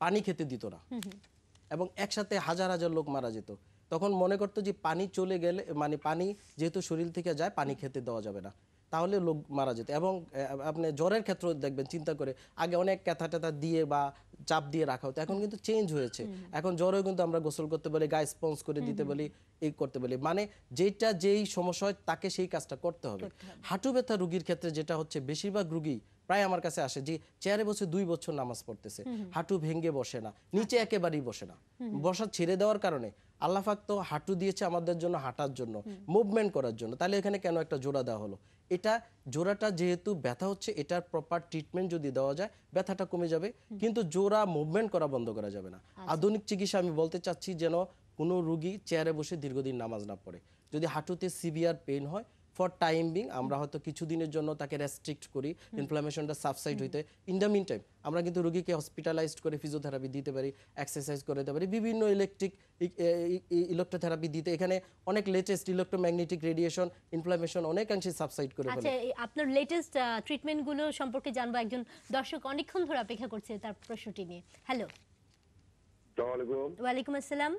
পানি খেতে দিত না। এবং একসাথে হাজার হাজার লোক মারা যেত। তখন মনে করতো যে পানি চলে গেলে মানে পানি যেহেতু শরীর থেকে যায় পানি খেতে দেওয়া যাবে না। তাহলে লোক মারা যেত। এবং আপনি জ্বরের ক্ষেত্রে দেখবেন চিন্তা করে আগে অনেক ক্যাথা ট্যাথা দিয়ে বা চাপ দিয়ে রাখা হতো এখন কিন্তু চেঞ্জ হয়েছে। এখন জ্বরেও কিন্তু আমরা গোসল করতে বলি গায়ে স্পঞ্জ করে দিতে বলি এই করতে বলি। মানে যেটা যেই সমস্যা হয় তাকে সেই কাজটা করতে হবে। হাঁটু ব্যথা রুগীর ক্ষেত্রে যেটা হচ্ছে বেশিরভাগ রুগী প্রায় আমার কাছে আসে যে চেয়ারে বসে দুই বছর নামাজ পড়তেছে। হাঁটু ভেঙে বসে না নিচে একেবারেই বসে না। বসা ছেড়ে দেওয়ার কারণে আল্লাহ পাক তো হাঁটু দিয়েছে আমাদের জন্য হাঁটার জন্য মুভমেন্ট করার জন্য। তাহলে এখানে কেন একটা জোড়া দেওয়া হলো? এটা জোড়াটা যেহেতু ব্যথা হচ্ছে এটার প্রপার ট্রিটমেন্ট যদি দেওয়া যায় ব্যথাটা কমে যাবে। কিন্তু জোড়া মুভমেন্ট করা বন্ধ করা যাবে না। আধুনিক চিকিৎসা আমি বলতে চাচ্ছি যেন কোনো রুগী চেয়ারে বসে দীর্ঘদিন নামাজ না পড়ে। যদি হাঁটুতে সিভিয়ার পেন হয় ফর টাইম বিং আমরা হয়তো কিছুদিনের জন্য তাকে রেস্ট্রিক্ট করি ইনফ্লামেশনটা সাবসাইড হইতে। ইন দ্য মিন টাইম আমরা কিন্তু রুগীকে হসপিটালাইজড করে ফিজিওথেরাপি দিতে পারি এক্সারসাইজ করে দিতে পারি বিভিন্ন ইলেকট্রিক ইলেকট্রোথেরাপি দিতে। এখানে অনেক লেটেস্ট ইলেকট্রোম্যাগনেটিক রেডিয়েশন ইনফ্লামেশন অনেকাংশে সাবসাইড করে ফেলে। আচ্ছা আপনার লেটেস্ট ট্রিটমেন্টগুলো সম্পর্কে জানব। একজন দর্শক অনেকক্ষণ ধরে অপেক্ষা করছে তার প্রশ্নটি নিয়ে। হ্যালো ওয়ালাইকুম আসসালাম।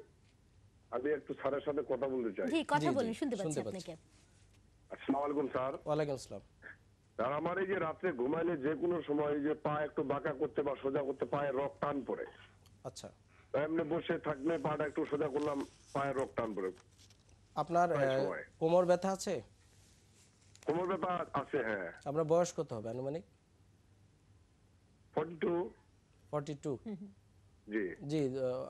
আমি একটু স্যারের সাথে কথা বলতে চাই। জি কথা বলুন শুনতে পাচ্ছি। আপনাকে। আসসালামু আলাইকুম স্যার। ওয়ালাইকুম আসসালাম। আর আমার এই যে রাত্রে ঘুমাইলে যে কোনো সময় যে পা একটু বাঁকা করতে বা সোজা করতে পায়ে রক টান পড়ে। আচ্ছা। এমনি বসে থাকলে পাটা একটু সোজা করলাম পায়ে রক টান পড়ে। আপনার। কোমর ব্যথা আছে? কোমর ব্যথা আছে হ্যাঁ। আপনার বয়স কত হবে আনুমানিক? Forty two. Forty two. জি। জি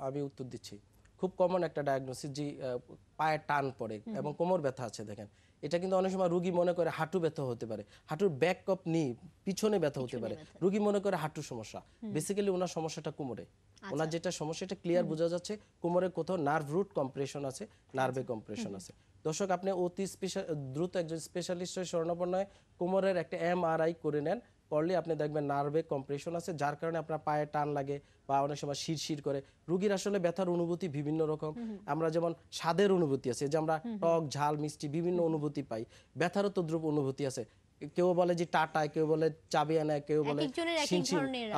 আমি উত্তর দিচ্ছি। খুব কমন একটা ডায়াগনোসিস আহ, পায়ে টান পড়ে এবং কোমর ব্যথা আছে দেখেন। এটা কিন্তু অনেক সময় রুগী মনে করে হাঁটু ব্যথা হতে পারে হাঁটুর ব্যাক কপ নি পিছনে ব্যথা হতে পারে। রুগী মনে করে হাঁটুর সমস্যা। বেসিক্যালি ওনার সমস্যাটা কোমরে। ওনার যেটা সমস্যা এটা ক্লিয়ার বোঝা যাচ্ছে কোমরে কোথাও নার্ভ রুট কম্প্রেশন আছে নার্ভে কম্প্রেশন আছে। দর্শক আপনি অতি স্পেশাল দ্রুত একজন স্পেশালিস্টের স্বর্ণপন্ন হয়ে কোমরের একটা এমআরআই করে নেন। করলে আপনি দেখবেন নার্ভে কম্প্রেশন আছে যার কারণে আপনার পায়ে টান লাগে বা অনেক সময় শিরশির করে। রুগীর আসলে ব্যথার অনুভূতি বিভিন্ন রকম। আমরা যেমন স্বাদের অনুভূতি আছে যে আমরা টক ঝাল মিষ্টি বিভিন্ন অনুভূতি পাই। ব্যথারও তদ্রুপ অনুভূতি আছে। কেউ বলে যে টাটায় কেউ বলে চাবি আনায় কেউ বলে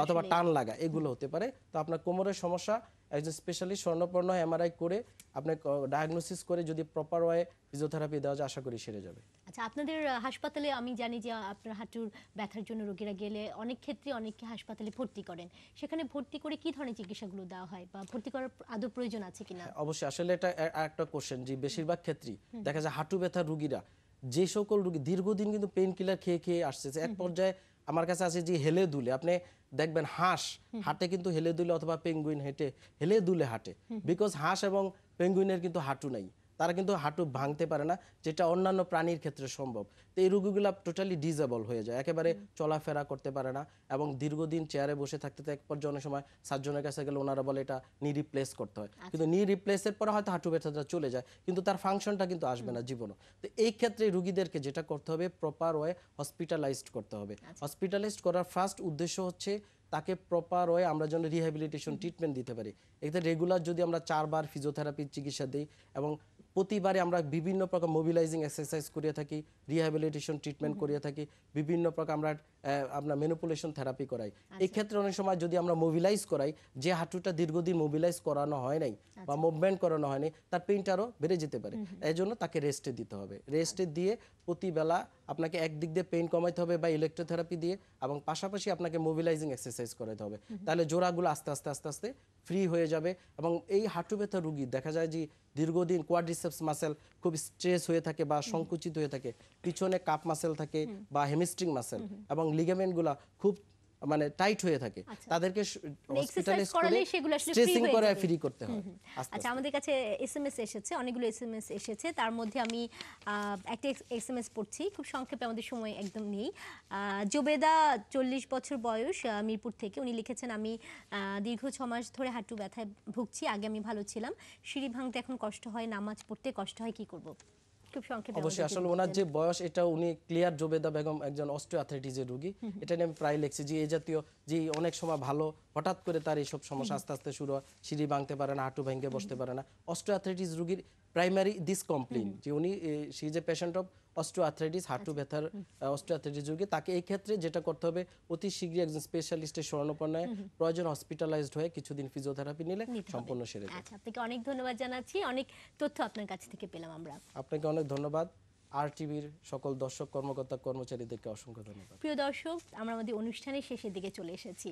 অথবা টান লাগা এগুলো হতে পারে। তো আপনার কোমরের সমস্যা একজন স্পেশালিস্ট স্বর্ণপর্ণ এমআরআই করে আপনি ডায়াগনোসিস করে যদি প্রপার ওয়ে ফিজিওথেরাপি দেওয়া যায় আশা করি সেরে যাবে। আচ্ছা আপনাদের হাসপাতালে আমি জানি যে আপনার হাঁটুর ব্যথার জন্য রোগীরা গেলে অনেক ক্ষেত্রে অনেককে হাসপাতালে ভর্তি করেন। সেখানে ভর্তি করে কি ধরনের চিকিৎসাগুলো দেওয়া হয় বা ভর্তি করার আদৌ প্রয়োজন আছে কিনা? হ্যাঁ, অবশ্যই। আসলে এটা একটা কোশ্চেন যে বেশিরভাগ ক্ষেত্রেই দেখা যায় হাঁটু ব্যথার রুগীরা যে সকল রুগী দীর্ঘদিন কিন্তু পেন কিলার খেয়ে খেয়ে আসতেছে এক পর্যায়ে আমার কাছে আছে যে হেলে দুলে আপনি দেখবেন হাঁস হাটে কিন্তু হেলে দুলে অথবা পেঙ্গুইন হেঁটে হেলে দুলে হাঁটে। বিকজ হাঁস এবং পেঙ্গুইনের কিন্তু হাঁটু নাই। তারা কিন্তু হাঁটু ভাঙতে পারে না যেটা অন্যান্য প্রাণীর ক্ষেত্রে সম্ভব। তো এই রোগীগুলো টোটালি ডিজেবল হয়ে যায় একেবারে চলাফেরা করতে পারে না এবং দীর্ঘদিন চেয়ারে বসে থাকতে এক পর্যায়ে অনেক সময় সার্জনের কাছে গেলে ওনারা বলে এটা নি রিপ্লেস করতে হয়। কিন্তু নি রিপ্লেসের পরে হয়তো হাঁটু ব্যথাটা চলে যায় কিন্তু তার ফাংশনটা কিন্তু আসবে না জীবনও তো এই ক্ষেত্রে রুগীদেরকে যেটা করতে হবে প্রপার ওয়ে হসপিটালাইজড করতে হবে। হসপিটালাইজড করার ফার্স্ট উদ্দেশ্য হচ্ছে তাকে প্রপার ওয়ে আমরা যেন রিহ্যাবিলিটেশন ট্রিটমেন্ট দিতে পারি। এক্ষেত্রে রেগুলার যদি আমরা চারবার ফিজিওথেরাপির চিকিৎসা দিই এবং প্রতিবারে আমরা বিভিন্ন প্রকার মোবিলাইজিং এক্সারসাইজ করিয়ে থাকি রিহ্যাবিলিটেশন ট্রিটমেন্ট করিয়ে থাকি বিভিন্ন প্রকার আমরা আপনার মেনোপুলেশন থেরাপি করাই। এক্ষেত্রে অনেক সময় যদি আমরা মোবিলাইজ করাই যে হাঁটুটা দীর্ঘদিন মোবিলাইজ করানো হয় নাই বা মুভমেন্ট করানো হয়নি তার পেইনটা আরও বেড়ে যেতে পারে। এই জন্য তাকে রেস্টে দিতে হবে। রেস্টে দিয়ে প্রতিবেলা আপনাকে একদিক দিয়ে পেইন কমাইতে হবে বা ইলেকট্রোথেরাপি দিয়ে এবং পাশাপাশি আপনাকে মোবিলাইজিং এক্সারসাইজ করাতে হবে। তাহলে জোড়াগুলো আস্তে আস্তে আস্তে আস্তে ফ্রি হয়ে যাবে এবং এই হাঁটু ব্যথা রুগী দেখা যায় যে দীর্ঘদিন কোয়াড্রিসেপস মাসেল খুব স্ট্রেস হয়ে থাকে বা সংকুচিত হয়ে থাকে পিছনে কাপ মাসেল থাকে বা হেমিস্ট্রিং মাসেল এবং লিগামেন্টগুলা খুব মানে টাইট হয়ে থাকে। তাদেরকে হসপিটালাইজ এক্সারসাইজ করে সেগুলো আসলে স্ট্রেসিং করে ফ্রি করতে হয়। আচ্ছা আমাদের কাছে এসএমএস এসেছে অনেকগুলো এসএমএস এসেছে। তার মধ্যে আমি একটা এসএমএস পড়ছি। খুব সংক্ষেপে আমাদের সময় একদম নেই। জোবেদা চল্লিশ বছর বয়স মিরপুর থেকে। উনি লিখেছেন আমি দীর্ঘ ছ মাস ধরে হাঁটু ব্যথায় ভুগছি। আগে আমি ভালো ছিলাম। সিঁড়ি ভাঙতে এখন কষ্ট হয় নামাজ পড়তে কষ্ট হয় কি করব? খুব সংক্ষেপে অবশ্যই আসলে ওনার যে বয়স এটা উনি ক্লিয়ার জোবেদা বেগম একজন অস্টিওআর্থ্রাইটিসের রোগী। এটা নিয়ে আমি প্রায় লিখছি যে এই জাতীয় যে অনেক সময় ভালো হঠাৎ করে তার এইসব সমস্যা আস্তে আস্তে শুরু হয় সিঁড়ি ভাঙতে পারে না হাঁটু ভেঙে বসতে পারে না। অস্টিওআর্থ্রাইটিস রোগীর প্রাইমারি দিস কমপ্লেন যে উনি সি যে পেশেন্ট অফ অস্ট্রো আর্থ্রাইটিস হাঁটু ব্যথার অস্ট্রো আর্থ্রাইটিস রোগী তাকে এই ক্ষেত্রে যেটা করতে হবে অতি শীঘ্রই একজন স্পেশালিস্টের শরণাপন্নায় প্রয়োজন হসপিটালাইজড হয়ে কিছুদিন ফিজিওথেরাপি নিলে সম্পূর্ণ সেরে যাবে। আচ্ছা আপনাকে অনেক ধন্যবাদ জানাচ্ছি। অনেক তথ্য আপনার কাছ থেকে পেলাম আমরা। আপনাকে অনেক ধন্যবাদ। আর টিভির সকল দর্শক কর্মকর্তা কর্মচারীদেরকে অসংখ্য ধন্যবাদ। প্রিয় দর্শক আমরা আমাদের অনুষ্ঠানের শেষের দিকে চলে এসেছি।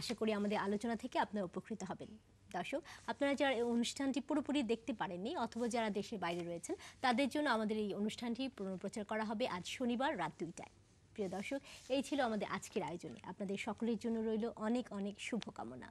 আশা করি আমাদের আলোচনা থেকে আপনারা উপকৃত হবেন। দর্শক, আপনারা যারা এই অনুষ্ঠানটি পুরোপুরি দেখতে পারেননি অথবা যারা দেশের বাইরে রয়েছেন, তাদের জন্য আমাদের এই অনুষ্ঠানটি পুনঃপ্রচার করা হবে আজ শনিবার রাত দুইটায়। প্রিয় দর্শক, এই ছিল আমাদের আজকের আয়োজনে। আপনাদের সকলের জন্য রইল অনেক অনেক শুভকামনা।